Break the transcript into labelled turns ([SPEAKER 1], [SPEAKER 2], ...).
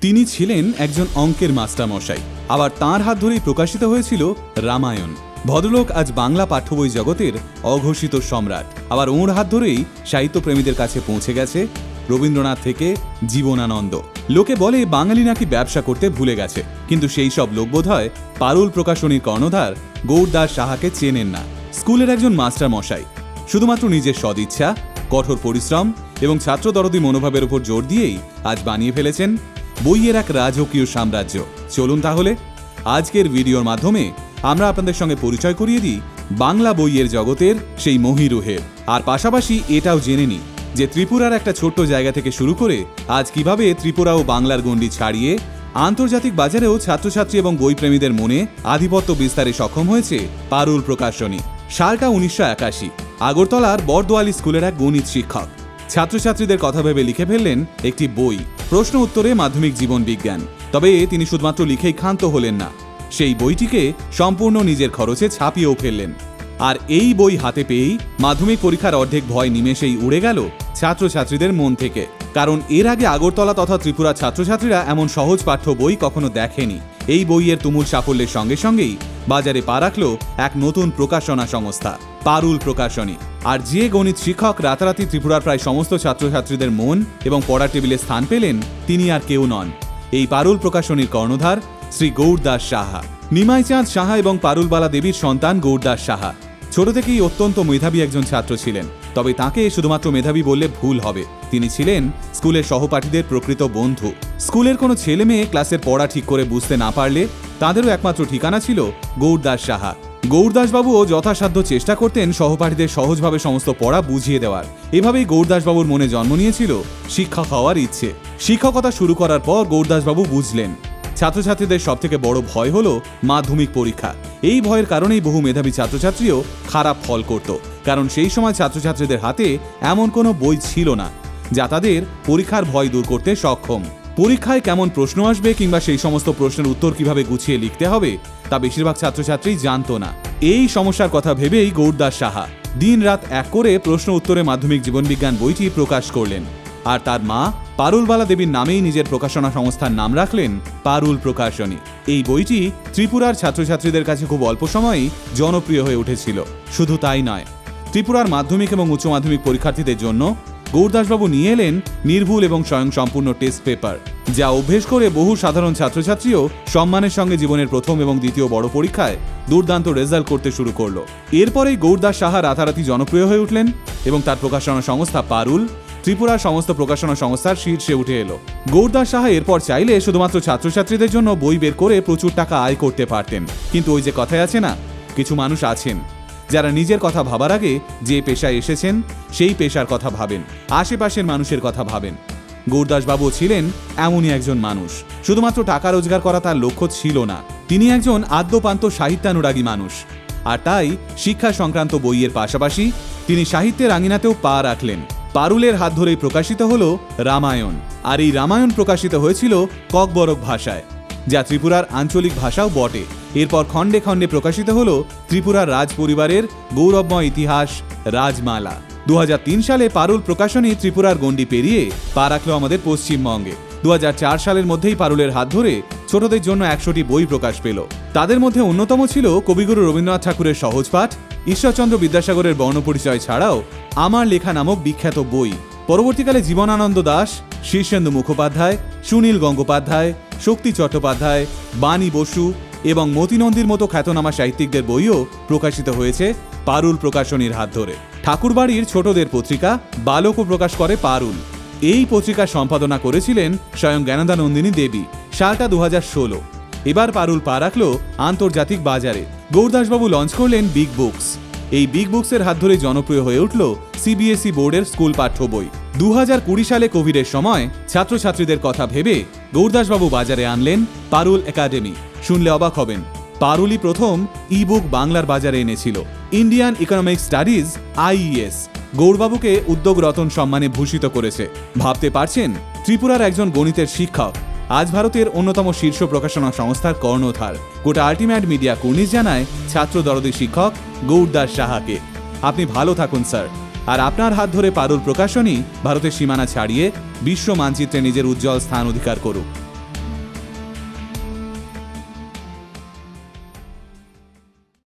[SPEAKER 1] তিনি ছিলেন একজন অঙ্কের মাস্টারমশাই। আবার তাঁর হাত ধরেই প্রকাশিত হয়েছিল রামায়ণ। ভদ্রলোক আজ বাংলা পাঠ্যবই জগতের অঘোষিত সম্রাট। আবার ওঁর হাত ধরেই সাহিত্যপ্রেমীদের কাছে পৌঁছে গেছে রবীন্দ্রনাথ থেকে জীবনানন্দ। লোকে বলে বাঙালি নাকি ব্যবসা করতে ভুলে গেছে। কিন্তু সেই সব লোক বোধ হয় পারুল প্রকাশনীর কর্ণধার গৌরদাস সাহাকে চেনেন না। স্কুলের একজন মাস্টার মশাই শুধুমাত্র নিজের সদিচ্ছা, কঠোর পরিশ্রম এবং ছাত্র দরদি মনোভাবের উপর জোর দিয়েই আজ বানিয়ে ফেলেছেন বইয়ের এক রাজকীয় সাম্রাজ্য। চলুন তাহলে, আজকের ভিডিওর মাধ্যমে আমরা আপনাদের সঙ্গে পরিচয় করিয়ে দিই বাংলা বইয়ের জগতের সেই মহিরুহের। আর পাশাপাশি এটাও জেনে নিই যে ত্রিপুরার একটা ছোট্ট জায়গা থেকে শুরু করে আজ কীভাবে ত্রিপুরা ও বাংলার গণ্ডি ছাড়িয়ে আন্তর্জাতিক বাজারেও ছাত্রছাত্রী এবং বইপ্রেমীদের মনে আধিপত্য বিস্তারে সক্ষম হয়েছে পারুল প্রকাশনী। সালটা উনিশশো একাশি। আগরতলার বরদোয়ালি স্কুলের এক গণিত শিক্ষক। ছাত্রছাত্রীদের কথা ভেবে লিখে ফেললেন একটি বই, প্রশ্ন উত্তরে মাধ্যমিক জীবন বিজ্ঞান। তবে তিনি শুধুমাত্র লিখেই ক্ষান্ত হলেন না, সেই বইটিকে সম্পূর্ণ নিজের খরচে ছাপিয়েও ফেললেন। আর এই বই হাতে পেয়েই মাধ্যমিক পরীক্ষার অর্ধেক ভয় নিমেষেই উড়ে গেল ছাত্রছাত্রীদের মন থেকে। কারণ এর আগে আগরতলা তথা ত্রিপুরার ছাত্রছাত্রীরা এমন সহজ পাঠ্য বই কখনো দেখেনি। এই বইয়ের তুমুল সাফল্যের সঙ্গে সঙ্গেই বাজারে পা রাখল এক নতুন প্রকাশনা সংস্থা, পারুল প্রকাশনী। আর যে গণিত শিক্ষক রাতারাতি ত্রিপুরার প্রায় সমস্ত ছাত্রছাত্রীদের মন এবং পড়ার টেবিলে স্থান পেলেন, তিনি আর কেউ নন। এই পারুল প্রকাশনীর কর্ণধার শ্রী গৌরদাস সাহা। নিমাইচাঁদ সাহা এবং পারুলবালা দেবীর সন্তান গৌরদাস সাহা। ছোট থেকেই অত্যন্ত মেধাবী একজন ছাত্র ছিলেন, তবে তাকে শুধুমাত্র মেধাবী বললে ভুল হবে। তিনি ছিলেন স্কুলের সহপাঠীদের প্রকৃত বন্ধু। স্কুলের কোনো ছেলে মেয়ে ক্লাসের পড়া ঠিক করে বুঝতে না পারলে তাদেরও একমাত্র ঠিকানা ছিল গৌরদাস সাহা। গৌরদাসবাবুও যথাসাধ্য চেষ্টা করতেন সহপাঠীদের সহজভাবে সমস্ত পড়া বুঝিয়ে দেওয়ার। এভাবেই গৌরদাসবাবুর মনে জন্ম নিয়েছিল শিক্ষক হওয়ার ইচ্ছে। শিক্ষকতা শুরু করার পর গৌরদাসবাবু বুঝলেন, ছাত্রছাত্রীদের সবথেকে বড় ভয় হলো মাধ্যমিক পরীক্ষা। এই ভয়ের কারণেই বহু মেধাবী ছাত্রছাত্রীও খারাপ ফল করত, কারণ সেই সময় ছাত্রছাত্রীদের হাতে এমন কোনো বই ছিল না, যা তাদের পরীক্ষার ভয় দূর করতে সক্ষম। পরীক্ষায় কেমন প্রশ্ন আসবে কিংবা সেই সমস্ত প্রশ্নের উত্তর কীভাবে গুছিয়ে লিখতে হবে, তা বেশিরভাগ ছাত্রছাত্রী জানতো না। এই সমস্যার কথা ভেবেই গৌরদাস সাহা দিন রাত এক করে প্রশ্ন উত্তরে মাধ্যমিক জীবনবিজ্ঞান বইটি প্রকাশ করলেন। আর তার মা, পারুলবালা দেবীর নামেই নিজের প্রকাশনা সংস্থার নাম রাখলেন পারুল প্রকাশনী। এই বইটি ত্রিপুরার ছাত্রছাত্রীদের কাছে খুব অল্প সময়েই জনপ্রিয় হয়ে উঠেছিল। শুধু তাই নয়, ত্রিপুরার মাধ্যমিক এবং উচ্চ মাধ্যমিক পরীক্ষার্থীদের জন্য গৌরদাসবাবু নিয়ে এলেন নির্ভুল এবং স্বয়ংসম্পূর্ণ টেস্ট পেপার যা অভ্যেস করে বহু সাধারণ ছাত্রছাত্রীও সম্মানের সঙ্গে জীবনের প্রথম এবং দ্বিতীয় বড় পরীক্ষায় দুর্দান্ত রেজাল্ট করতে শুরু করল। এরপরেই গৌরদাস সাহা রাতারাতি জনপ্রিয় হয়ে উঠলেন এবং তার প্রকাশনা সংস্থা পারুল ত্রিপুরার সমস্ত প্রকাশনা সংস্থার শীর্ষে উঠে এলো। গৌরদাস সাহা এরপর চাইলে শুধুমাত্র ছাত্রছাত্রীদের জন্য বই বের করে প্রচুর টাকা আয় করতে পারতেন। কিন্তু ওই যে কথায় আছে না, কিছু মানুষ আছেন যারা নিজের কথা ভাবার আগে যে পেশায় এসেছেন, সেই পেশার কথা ভাবেন, আশেপাশের মানুষের কথা ভাবেন। গৌরদাসবাবু ছিলেন এমনই একজন মানুষ। শুধুমাত্র টাকা রোজগার করা তার লক্ষ্য ছিল না, তিনি একজন আদ্যপান্ত সাহিত্যানুরাগী মানুষ। আর তাই শিক্ষা সংক্রান্ত বইয়ের পাশাপাশি তিনি সাহিত্যের আঙিনাতেও পা রাখলেন। পারুলের হাত ধরেই প্রকাশিত হল রামায়ণ, আর এই রামায়ণ প্রকাশিত হয়েছিল ককবরক ভাষায়, যা ত্রিপুরার আঞ্চলিক ভাষাও বটে। এরপর খণ্ডে খণ্ডে প্রকাশিত হল ত্রিপুরার রাজ পরিবারের গৌরবময় ইতিহাস রাজমালা। দু হাজার তিন সালে পারুল প্রকাশনী ত্রিপুরার গণ্ডি পেরিয়ে পা রাখল আমাদের পশ্চিমবঙ্গে। দু হাজার চার সালের মধ্যেই পারুলের হাত ধরে ছোটদের জন্য একশোটি বই প্রকাশ পেল। তাদের মধ্যে অন্যতম ছিল কবিগুরু রবীন্দ্রনাথ ঠাকুরের সহজপাঠ ঈশ্বরচন্দ্র বিদ্যাসাগরের বর্ণপরিচয় ছাড়াও আমার লেখা নামক বিখ্যাত বই। পরবর্তীকালে জীবনানন্দ দাস, শীর্ষেন্দু মুখোপাধ্যায়, সুনীল গঙ্গোপাধ্যায়, শক্তি চট্টোপাধ্যায়, বাণী বসু এবং মতিনন্দীর মতো খ্যাতনামা সাহিত্যিকদের বইও প্রকাশিত হয়েছে পারুল প্রকাশনীর হাত ধরে। ঠাকুরবাড়ির ছোটদের পত্রিকা বালকও প্রকাশ করে পারুল। এই পত্রিকা সম্পাদনা করেছিলেন স্বয়ং জ্ঞানদানন্দিনী দেবী, সালটা দু ষোলো। এবার পারুল পা রাখল আন্তর্জাতিক বাজারে। গৌরদাসবাবু লঞ্চ করলেন বিগ বুকস। এই বিগ বুকসের হাত ধরে জনপ্রিয় হয়ে উঠল সিবিএসই বোর্ডের স্কুল পাঠ্য বই। দু হাজার কুড়ি সালে কোভিডের সময় ছাত্রছাত্রীদের কথা ভেবে গৌরদাসবাবু বাজারে আনলেন পারুল একাডেমি। শুনলে অবাক হবেন। পারুলই প্রথম ইবুক বাংলার বাজারে এনেছিল। ইন্ডিয়ান ইকোনমিক স্টাডিজ আইইএস গৌরবাবুকে উদ্যোগ রতন সম্মানে ভূষিত করেছে। ভাবতে পারছেন, ত্রিপুরার একজন গণিতের শিক্ষক। আজ ভারতের অন্যতম শীর্ষ প্রকাশনা সংস্থার কর্ণধার। গোটা আল্টিমেট মিডিয়া কুর্নিশ জানায় ছাত্র দরদি শিক্ষক গৌরদাস সাহাকে। আপনি ভালো থাকুন, স্যার। আর আপনার হাত ধরে পারুল প্রকাশনী ভারতের সীমানা ছাড়িয়ে বিশ্ব মানচিত্রে নিজের উজ্জ্বল স্থান অধিকার করুক।